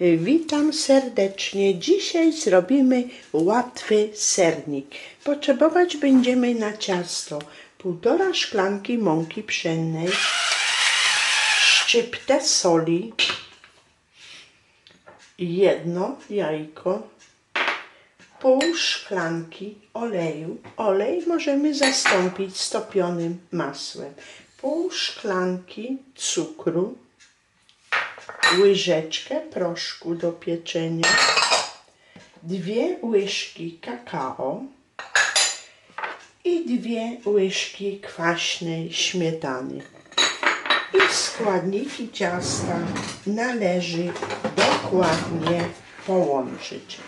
Witam serdecznie. Dzisiaj zrobimy łatwy sernik. Potrzebować będziemy na ciasto półtora szklanki mąki pszennej, szczyptę soli, jedno jajko, pół szklanki oleju. Olej możemy zastąpić stopionym masłem. Pół szklanki cukru, łyżeczkę proszku do pieczenia, dwie łyżki kakao i dwie łyżki kwaśnej śmietany. I składniki ciasta należy dokładnie połączyć.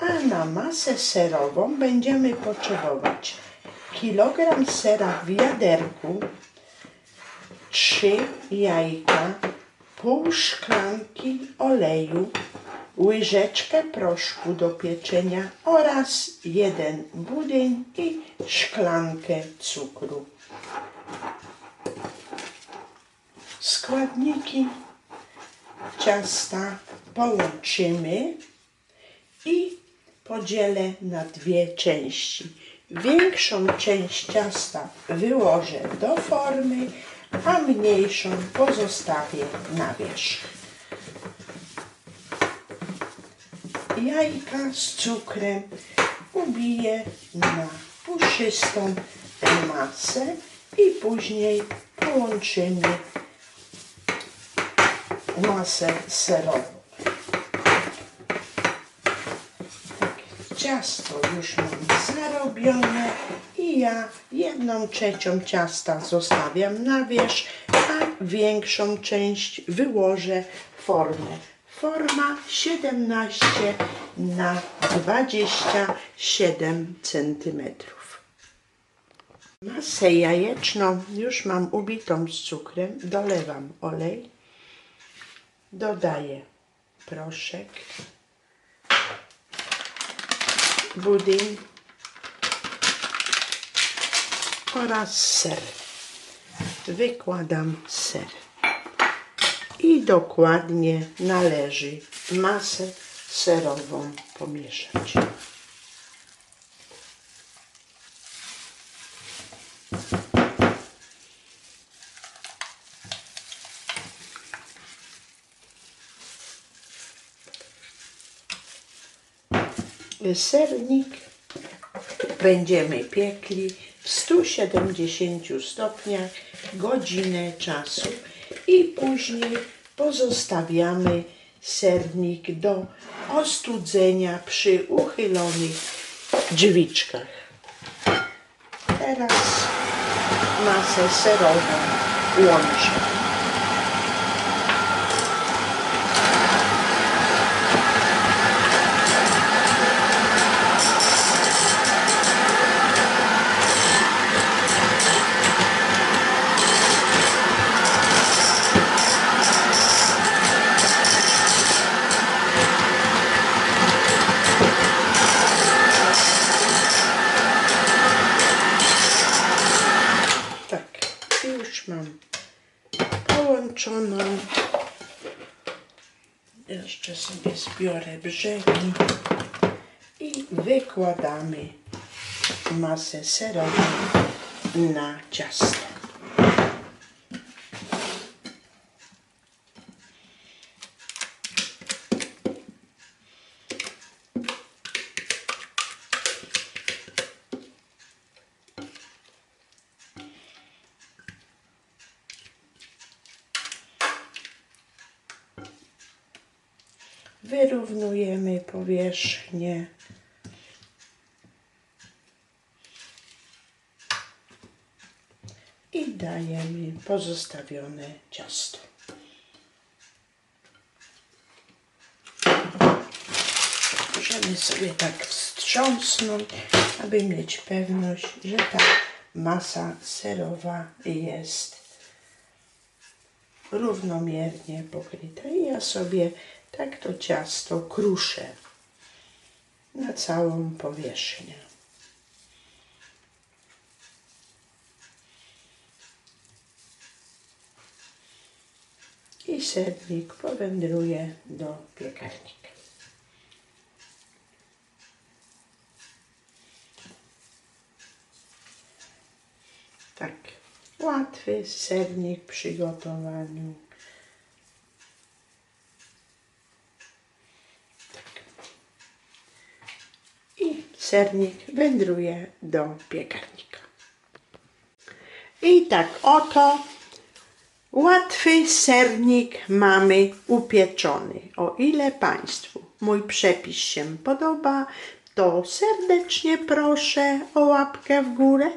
A na masę serową będziemy potrzebować kilogram sera w wiaderku, trzy jajka, pół szklanki oleju, łyżeczkę proszku do pieczenia oraz jeden budyń i szklankę cukru. Składniki ciasta połączymy i podzielę na dwie części. Większą część ciasta wyłożę do formy, a mniejszą pozostawię na wierzch. Jajka z cukrem ubiję na puszystą masę i później połączymy masę serową. Tak, ciasto już mam zarobione ja jedną trzecią ciasta zostawiam na wierzch, a większą część wyłożę w formę. Forma 17 na 27 centymetrów. Masę jajeczną już mam ubitą z cukrem. Dolewam olej. Dodaję proszek, budyń oraz ser. Wykładam ser. I dokładnie należy masę serową pomieszać. Sernik będziemy piekli w 170 stopniach godzinę czasu i później pozostawiamy sernik do ostudzenia przy uchylonych drzwiczkach. Teraz masę serową łączę. Połączoną. Jeszcze sobie zbiorę brzegi i wykładamy masę serową na ciasto. Wyrównujemy powierzchnię. I dajemy pozostawione ciasto. Możemy sobie tak wstrząsnąć, aby mieć pewność, że ta masa serowa jest równomiernie pokryta. I ja sobie tak to ciasto kruszę na całą powierzchnię. I sernik powędruje do piekarnika. Tak, łatwy sernik przygotowaniu. Tak. I sernik wędruje do piekarnika. I tak oto łatwy sernik mamy upieczony. O ile Państwu mój przepis się podoba, to serdecznie proszę o łapkę w górę.